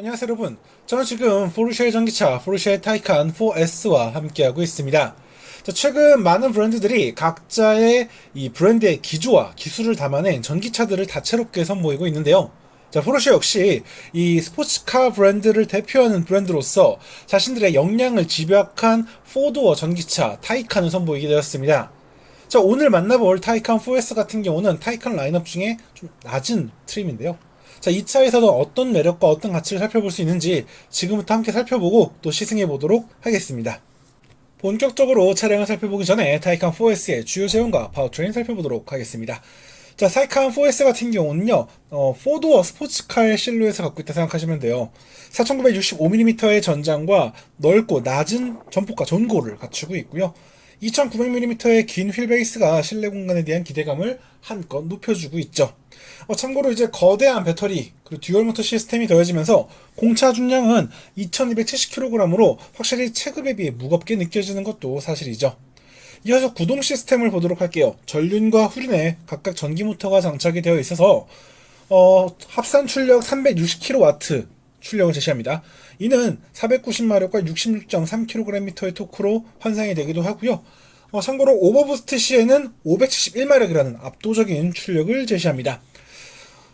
안녕하세요 여러분. 저는 지금 포르쉐 전기차 포르쉐 타이칸 4S와 함께하고 있습니다. 자, 최근 많은 브랜드들이 각자의 이 브랜드의 기조와 기술을 담아낸 전기차들을 다채롭게 선보이고 있는데요. 자, 포르쉐 역시 이 스포츠카 브랜드를 대표하는 브랜드로서 자신들의 역량을 집약한 4도어 전기차 타이칸을 선보이게 되었습니다. 자, 오늘 만나볼 타이칸 4S 같은 경우는 타이칸 라인업 중에 좀 낮은 트림인데요. 자, 이 차에서도 어떤 매력과 어떤 가치를 살펴볼 수 있는지 지금부터 함께 살펴보고 또 시승해 보도록 하겠습니다. 본격적으로 차량을 살펴보기 전에 타이칸 4S의 주요 제형과 파워트레인 살펴보도록 하겠습니다. 자, 타이칸 4S 같은 경우는요, 어, 4도어 스포츠카의 실루엣을 갖고 있다 생각하시면 돼요. 4965mm의 전장과 넓고 낮은 전폭과 전고를 갖추고 있고요. 2900mm의 긴 휠베이스가 실내 공간에 대한 기대감을 한껏 높여주고 있죠. 어, 참고로 이제 거대한 배터리 그리고 듀얼 모터 시스템이 더해지면서 공차 중량은 2270kg으로 확실히 체급에 비해 무겁게 느껴지는 것도 사실이죠. 이어서 구동 시스템을 보도록 할게요. 전륜과 후륜에 각각 전기 모터가 장착이 되어 있어서 어, 합산 출력 360kW 출력을 제시합니다. 이는 490마력과 66.3kgm의 토크로 환상이 되기도 하고요. 어, 참고로 오버부스트 시에는 571마력이라는 압도적인 출력을 제시합니다.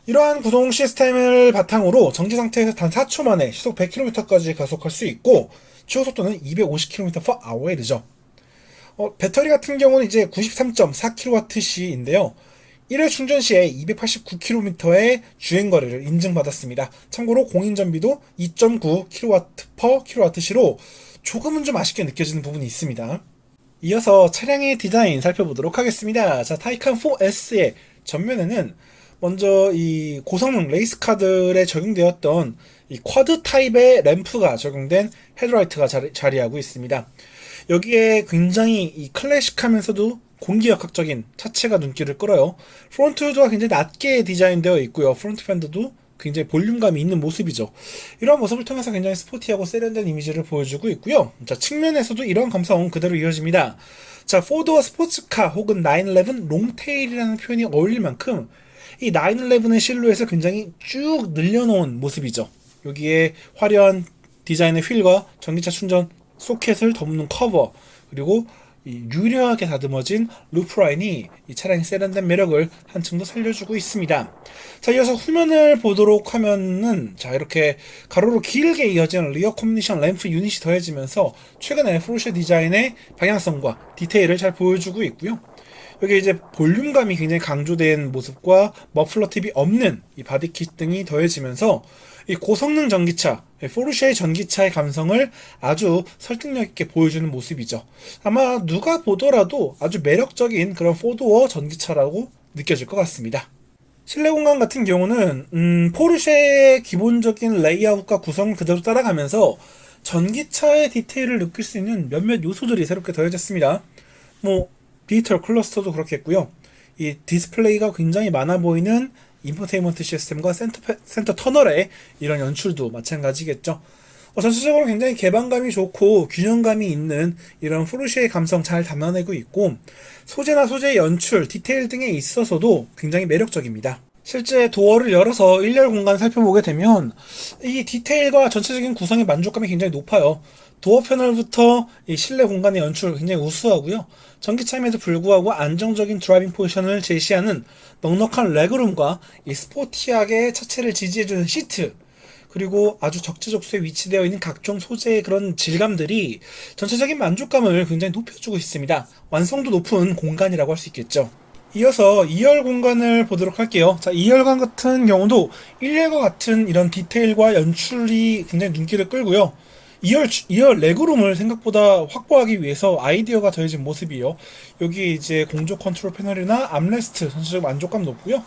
이러한 구동 시스템을 바탕으로 정지 상태에서 단 4초 만에 시속 100km까지 가속할 수 있고 최고 속도는 250km/h에 이르죠. 어, 배터리 같은 경우는 이제 93.4kWh인데요. 1회 충전 시에 289km의 주행 거리를 인증받았습니다. 참고로 공인 전비도 2.9kW/kWh로 조금은 좀 아쉽게 느껴지는 부분이 있습니다. 이어서 차량의 디자인 살펴보도록 하겠습니다. 자, 타이칸 4S의 전면에는 먼저 이 고성능 레이스 카들에 적용되었던 이 쿼드 타입의 램프가 적용된 헤드라이트가 자리, 자리하고 있습니다. 여기에 굉장히 이 클래식하면서도 공기역학적인 차체가 눈길을 끌어요. 프론트 후드가 굉장히 낮게 디자인되어 있고요. 프론트 팬더도 굉장히 볼륨감이 있는 모습이죠. 이러한 모습을 통해서 굉장히 스포티하고 세련된 이미지를 보여주고 있고요. 자, 측면에서도 이런 감성 그대로 이어집니다. 자, 포드와 스포츠카 혹은 911 롱테일이라는 표현이 어울릴 만큼 이 911의 실루엣을 굉장히 쭉 늘려놓은 모습이죠. 여기에 화려한 디자인의 휠과 전기차 충전 소켓을 덮는 커버 그리고 이 유려하게 다듬어진 루프라인이 이 차량의 세련된 매력을 한층 더 살려주고 있습니다. 자, 이어서 후면을 보도록 하면은 자 이렇게 가로로 길게 이어진 리어 커뮤니션 램프 유닛이 더해지면서 최근에 포르쉐 디자인의 방향성과 디테일을 잘 보여주고 있고요. 여기 이제 볼륨감이 굉장히 강조된 모습과 머플러 팁이 없는 이 바디킷 등이 더해지면서 이 고성능 전기차, 포르쉐의 전기차의 감성을 아주 설득력 있게 보여주는 모습이죠. 아마 누가 보더라도 아주 매력적인 그런 포도어 전기차라고 느껴질 것 같습니다. 실내 공간 같은 경우는 음, 포르쉐의 기본적인 레이아웃과 구성 그대로 따라가면서 전기차의 디테일을 느낄 수 있는 몇몇 요소들이 새롭게 더해졌습니다. 뭐 디지털 클러스터도 그렇겠고요. 이 디스플레이가 굉장히 많아 보이는 인포테인먼트 시스템과 센터, 페- 센터 터널의 이런 연출도 마찬가지겠죠. 어, 전체적으로 굉장히 개방감이 좋고 균형감이 있는 이런 포르쉐의 감성 잘 담아내고 있고 소재나 소재의 연출, 디테일 등에 있어서도 굉장히 매력적입니다. 실제 도어를 열어서 일렬 공간 살펴보게 되면 이 디테일과 전체적인 구성의 만족감이 굉장히 높아요. 도어 패널부터 이 실내 공간의 연출 굉장히 우수하고요. 전기차임에도 불구하고 안정적인 드라이빙 포지션을 제시하는 넉넉한 레그룸과 이 스포티하게 차체를 지지해주는 시트 그리고 아주 적재적소에 위치되어 있는 각종 소재의 그런 질감들이 전체적인 만족감을 굉장히 높여주고 있습니다. 완성도 높은 공간이라고 할 수 있겠죠. 이어서 2열 공간을 보도록 할게요. 자, 2열관 같은 경우도 1열과 같은 이런 디테일과 연출이 굉장히 눈길을 끌고요. 2열, 2열 레그룸을 생각보다 확보하기 위해서 아이디어가 더해진 모습이에요. 여기 이제 공조 컨트롤 패널이나 암레스트 전체적 만족감 높고요.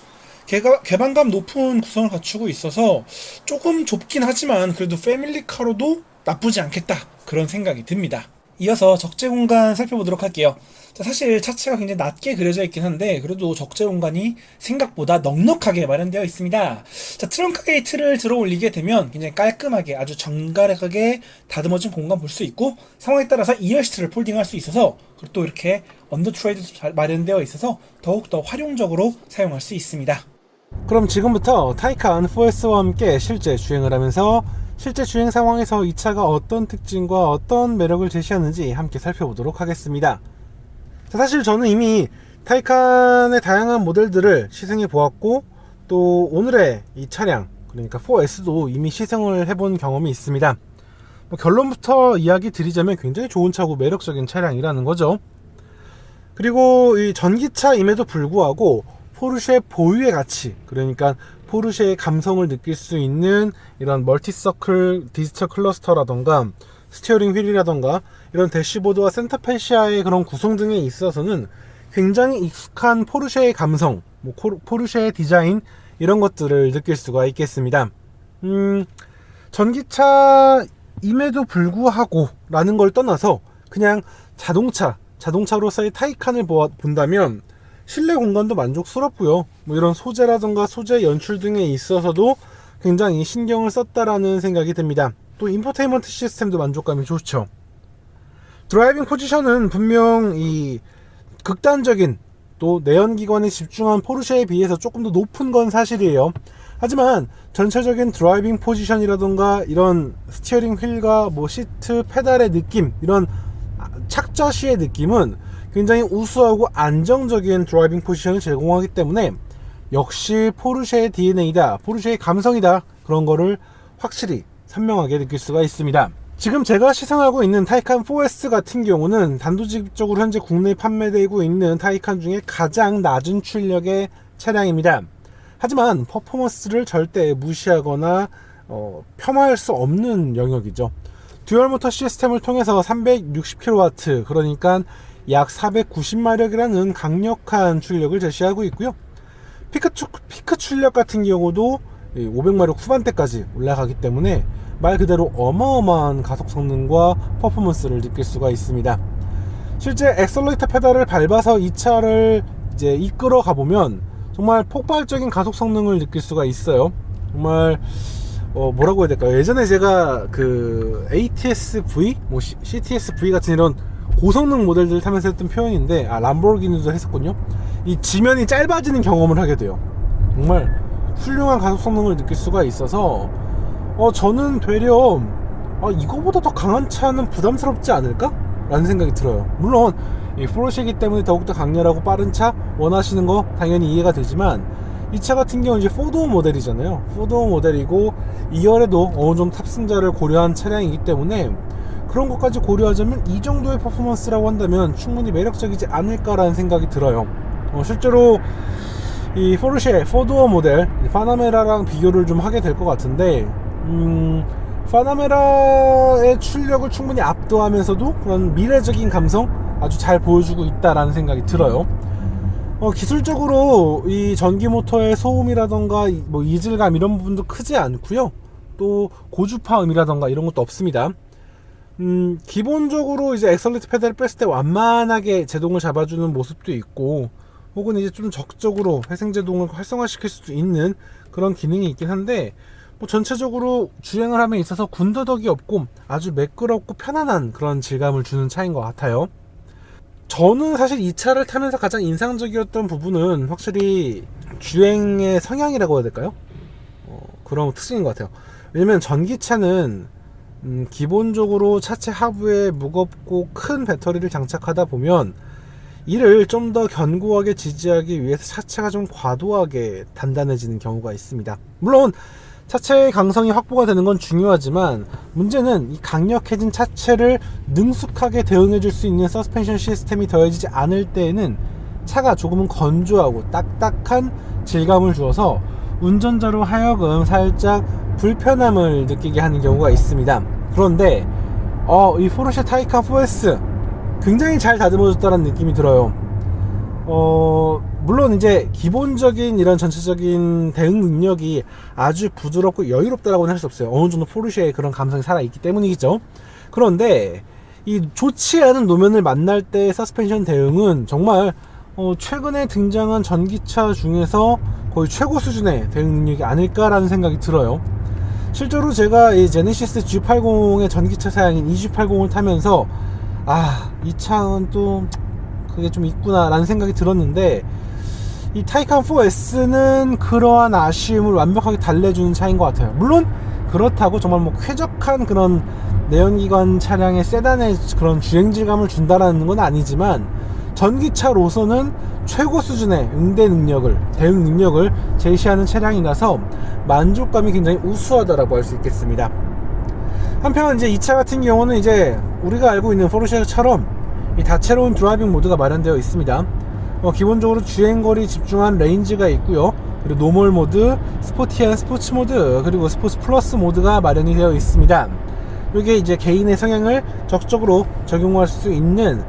개가, 개방감 높은 구성을 갖추고 있어서 조금 좁긴 하지만 그래도 패밀리카로도 나쁘지 않겠다 그런 생각이 듭니다. 이어서 적재 공간 살펴보도록 할게요. 자, 사실 차체가 굉장히 낮게 그려져 있긴 한데 그래도 적재 공간이 생각보다 넉넉하게 마련되어 있습니다. 자, 트렁크 게이트를 들어 올리게 되면 굉장히 깔끔하게 아주 정갈하게 다듬어진 공간 볼 수 있고 상황에 따라서 2열 시트를 폴딩할 수 있어서 그리고 또 이렇게 언더 트레이드도 잘 마련되어 있어서 더욱더 활용적으로 사용할 수 있습니다. 그럼 지금부터 타이칸 4S와 함께 실제 주행을 하면서 실제 주행 상황에서 이 차가 어떤 특징과 어떤 매력을 제시하는지 함께 살펴보도록 하겠습니다. 자, 사실 저는 이미 타이칸의 다양한 모델들을 시승해 보았고 또 오늘의 이 차량 그러니까 4S도 이미 시승을 해본 경험이 있습니다. 뭐 결론부터 이야기 드리자면 굉장히 좋은 차고 매력적인 차량이라는 거죠. 그리고 이 전기차임에도 불구하고 포르쉐 보유의 가치 그러니까 포르쉐의 감성을 느낄 수 있는 이런 멀티서클 디지털 클러스터라던가 스티어링 휠이라던가 이런 대시보드와 센터페시아의 그런 구성 등에 있어서는 굉장히 익숙한 포르쉐의 감성, 뭐 포르쉐의 디자인 이런 것들을 느낄 수가 있겠습니다. 음, 전기차임에도 불구하고 라는 걸 떠나서 그냥 자동차, 자동차로서의 타이칸을 보아- 본다면 실내 공간도 만족스럽고요. 뭐 이런 소재라던가 소재 연출 등에 있어서도 굉장히 신경을 썼다라는 생각이 듭니다. 또 인포테인먼트 시스템도 만족감이 좋죠. 드라이빙 포지션은 분명 이 극단적인 또 내연기관에 집중한 포르쉐에 비해서 조금 더 높은 건 사실이에요. 하지만 전체적인 드라이빙 포지션이라던가 이런 스티어링 휠과 뭐 시트, 페달의 느낌, 이런 착좌 시의 느낌은 굉장히 우수하고 안정적인 드라이빙 포지션을 제공하기 때문에 역시 포르쉐의 DNA다, 포르쉐의 감성이다 그런 거를 확실히 선명하게 느낄 수가 있습니다. 지금 제가 시승하고 있는 타이칸 4S 같은 경우는 단도직입적으로 현재 국내에 판매되고 있는 타이칸 중에 가장 낮은 출력의 차량입니다. 하지만 퍼포먼스를 절대 무시하거나 어, 폄하할 수 없는 영역이죠. 듀얼 모터 시스템을 통해서 360kW 그러니까 약 490마력이라는 강력한 출력을 제시하고 있고요. 피크, 추, 피크 출력 같은 경우도 500마력 후반대까지 올라가기 때문에 말 그대로 어마어마한 가속 성능과 퍼포먼스를 느낄 수가 있습니다. 실제 엑셀레이터 페달을 밟아서 이 차를 이제 이끌어 가보면 정말 폭발적인 가속 성능을 느낄 수가 있어요. 정말 어 뭐라고 해야 될까요? 예전에 제가 그 ATS-V, 뭐 CTS-V 같은 이런 고성능 모델들을 타면서 했던 표현인데 아 람보르기니도 했었군요. 이 지면이 짧아지는 경험을 하게 돼요. 정말 훌륭한 가속 성능을 느낄 수가 있어서 어 저는 되려 아 이거보다 더 강한 차는 부담스럽지 않을까? 라는 생각이 들어요. 물론 이 포르쉐이기 때문에 더욱더 강렬하고 빠른 차 원하시는 거 당연히 이해가 되지만 이 차 같은 경우는 이제 4도어 모델이잖아요. 4도어 모델이고 2열에도 어느 정도 탑승자를 고려한 차량이기 때문에 그런 것까지 고려하자면 이 정도의 퍼포먼스라고 한다면 충분히 매력적이지 않을까라는 생각이 들어요. 어, 실제로 이 포르쉐 4도어 모델 파나메라랑 비교를 좀 하게 될 것 같은데 음, 파나메라의 출력을 충분히 압도하면서도 그런 미래적인 감성 아주 잘 보여주고 있다라는 생각이 들어요. 어, 기술적으로 이 전기 모터의 소음이라던가 이- 뭐 이질감 이런 부분도 크지 않고요. 또 고주파음이라던가 이런 것도 없습니다. 음, 기본적으로 이제 엑셀레이터 페달을 뺐을 때 완만하게 제동을 잡아주는 모습도 있고, 혹은 이제 좀 적극적으로 회생제동을 활성화시킬 수도 있는 그런 기능이 있긴 한데, 뭐 전체적으로 주행을 함에 있어서 군더더기 없고 아주 매끄럽고 편안한 그런 질감을 주는 차인 것 같아요. 저는 사실 이 차를 타면서 가장 인상적이었던 부분은 확실히 주행의 성향이라고 해야 될까요? 어, 그런 특징인 것 같아요. 왜냐면 전기차는 음, 기본적으로 차체 하부에 무겁고 큰 배터리를 장착하다 보면 이를 좀 더 견고하게 지지하기 위해서 차체가 좀 과도하게 단단해지는 경우가 있습니다. 물론 차체의 강성이 확보가 되는 건 중요하지만 문제는 이 강력해진 차체를 능숙하게 대응해 줄 수 있는 서스펜션 시스템이 더해지지 않을 때에는 차가 조금은 건조하고 딱딱한 질감을 주어서 운전자로 하여금 살짝 불편함을 느끼게 하는 경우가 있습니다. 그런데 어, 이 포르쉐 타이칸 4S 굉장히 잘 다듬어졌다는 느낌이 들어요. 어, 물론 이제 기본적인 이런 전체적인 대응 능력이 아주 부드럽고 여유롭다라고는 할 수 없어요. 어느 정도 포르쉐의 그런 감성이 살아있기 때문이겠죠. 그런데 이 좋지 않은 노면을 만날 때 서스펜션 대응은 정말 어, 최근에 등장한 전기차 중에서 거의 최고 수준의 대응 능력이 아닐까라는 생각이 들어요. 실제로 제가 이 제네시스 G80의 전기차 사양인 E-G80을 타면서 아, 이 차는 또 그게 좀 있구나라는 생각이 들었는데 이 타이칸 4S는 그러한 아쉬움을 완벽하게 달래주는 차인 것 같아요. 물론 그렇다고 정말 뭐 쾌적한 그런 내연기관 차량의 세단의 그런 주행 질감을 준다라는 건 아니지만 전기차로서는 최고 수준의 응대 능력을 대응 능력을 제시하는 차량이라서 만족감이 굉장히 우수하다라고 할 수 있겠습니다. 한편 이제 이 차 같은 경우는 이제 우리가 알고 있는 포르쉐처럼 이 다채로운 드라이빙 모드가 마련되어 있습니다. 어, 기본적으로 주행거리 집중한 레인지가 있고요. 그리고 노멀 모드, 스포티한 스포츠 모드, 그리고 스포츠 플러스 모드가 마련이 되어 있습니다. 이게 이제 개인의 성향을 적극적으로 적용할 수 있는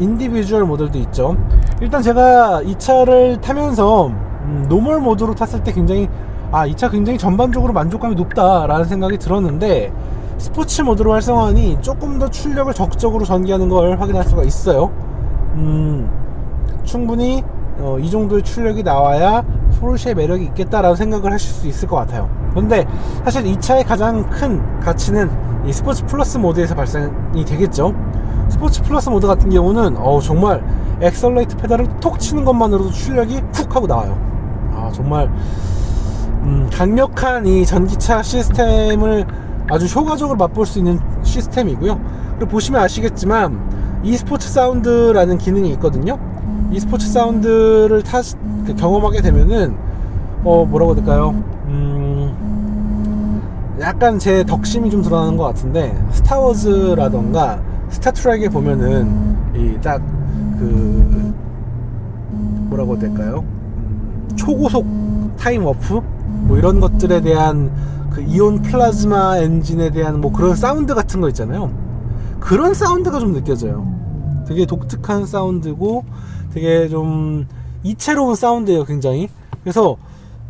인디비주얼 모델도 있죠. 일단 제가 이 차를 타면서 음, 노멀 모드로 탔을 때 굉장히 아 이 차 굉장히 전반적으로 만족감이 높다라는 생각이 들었는데 스포츠 모드로 활성화하니 조금 더 출력을 적극적으로 전개하는 걸 확인할 수가 있어요. 음, 충분히 어, 이 정도의 출력이 나와야 포르쉐의 매력이 있겠다라고 생각을 하실 수 있을 것 같아요. 그런데 사실 이 차의 가장 큰 가치는 이 스포츠 플러스 모드에서 발생이 되겠죠. 스포츠 플러스 모드 같은 경우는 어, 정말 엑셀레이트 페달을 톡 치는 것만으로도 출력이 훅 하고 나와요. 아 정말 음, 강력한 이 전기차 시스템을 아주 효과적으로 맛볼 수 있는 시스템이고요. 그리고 보시면 아시겠지만 이 스포츠 사운드라는 기능이 있거든요. 이 스포츠 사운드를 타 그 경험하게 되면은 어 뭐라고 해야 될까요? 음 약간 제 덕심이 좀 드러나는 것 같은데 스타워즈라던가 스타트랙에 보면은 이 딱 그 뭐라고 될까요? 음, 초고속 타임 워프 뭐 이런 것들에 대한 그 이온 플라즈마 엔진에 대한 뭐 그런 사운드 같은 거 있잖아요. 그런 사운드가 좀 느껴져요. 되게 독특한 사운드고 되게 좀 이채로운 사운드예요, 굉장히. 그래서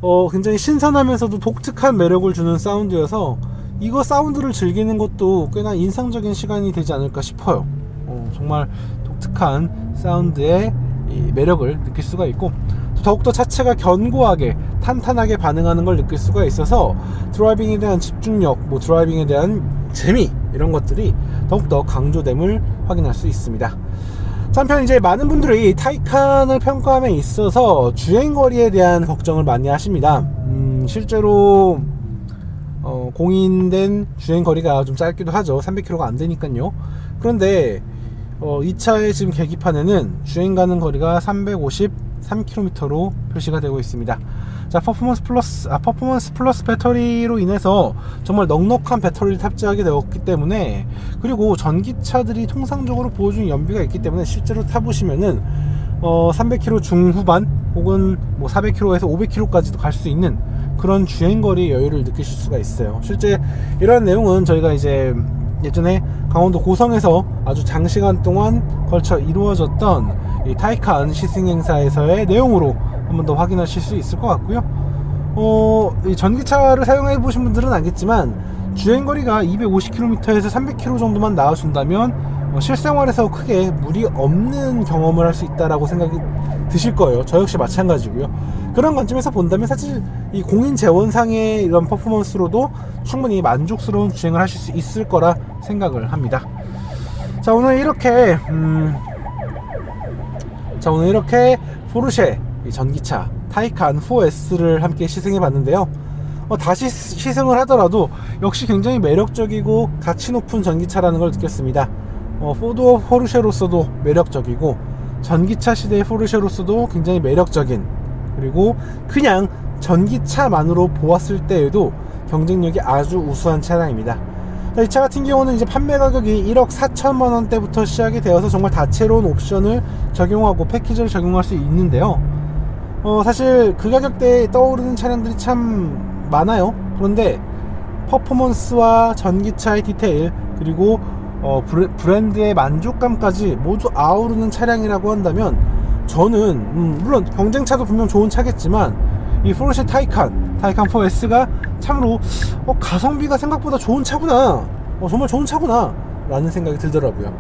어 굉장히 신선하면서도 독특한 매력을 주는 사운드여서 이거 사운드를 즐기는 것도 꽤나 인상적인 시간이 되지 않을까 싶어요. 어, 정말 독특한 사운드의 이 매력을 느낄 수가 있고 더욱더 차체가 견고하게 탄탄하게 반응하는 걸 느낄 수가 있어서 드라이빙에 대한 집중력, 뭐 드라이빙에 대한 재미 이런 것들이 더욱더 강조됨을 확인할 수 있습니다. 한편 이제 많은 분들이 타이칸을 평가함에 있어서 주행거리에 대한 걱정을 많이 하십니다. 음, 실제로 어, 공인된 주행 거리가 좀 짧기도 하죠. 300km가 안 되니까요. 그런데 어, 이 차의 지금 계기판에는 주행 가는 거리가 353km로 표시가 되고 있습니다. 자, 퍼포먼스 플러스, 아, 퍼포먼스 플러스 배터리로 인해서 정말 넉넉한 배터리를 탑재하게 되었기 때문에 그리고 전기차들이 통상적으로 보여주는 연비가 있기 때문에 실제로 타보시면은 어, 300km 중후반 혹은 뭐 400km에서 500km까지도 갈 수 있는 그런 주행거리 여유를 느끼실 수가 있어요. 실제 이런 내용은 저희가 이제 예전에 강원도 고성에서 아주 장시간 동안 걸쳐 이루어졌던 이 타이칸 시승 행사에서의 내용으로 한 번 더 확인하실 수 있을 것 같고요. 어, 이 전기차를 사용해 보신 분들은 알겠지만 주행거리가 250km에서 300km 정도만 나와준다면 어, 실생활에서 크게 무리 없는 경험을 할 수 있다라고 생각이 드실 거예요. 저 역시 마찬가지고요. 그런 관점에서 본다면 사실 이 공인 재원상의 이런 퍼포먼스로도 충분히 만족스러운 주행을 하실 수 있을 거라 생각을 합니다. 자 오늘 이렇게 음, 자 오늘 이렇게 포르쉐 이 전기차 타이칸 4S를 함께 시승해 봤는데요. 어, 다시 시승을 하더라도 역시 굉장히 매력적이고 가치 높은 전기차라는 걸 느꼈습니다. 어, 포드 포르쉐로서도 매력적이고 전기차 시대의 포르쉐로서도 굉장히 매력적인 그리고 그냥 전기차만으로 보았을 때에도 경쟁력이 아주 우수한 차량입니다. 이 차 같은 경우는 이제 판매 가격이 1억 4천만 원대부터 시작이 되어서 정말 다채로운 옵션을 적용하고 패키지를 적용할 수 있는데요. 어, 사실 그 가격대에 떠오르는 차량들이 참 많아요. 그런데 퍼포먼스와 전기차의 디테일 그리고 어, 브랜드의 만족감까지 모두 아우르는 차량이라고 한다면 저는 음, 물론 경쟁차도 분명 좋은 차겠지만 이 포르쉐 타이칸 타이칸 4S가 참으로 어, 가성비가 생각보다 좋은 차구나. 어, 정말 좋은 차구나. 라는 생각이 들더라고요.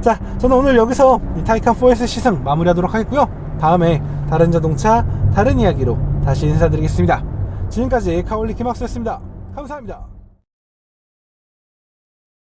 자 저는 오늘 여기서 이 타이칸 4S 시승 마무리하도록 하겠고요. 다음에 다른 자동차 다른 이야기로 다시 인사드리겠습니다. 지금까지 카올리 키막스였습니다. 감사합니다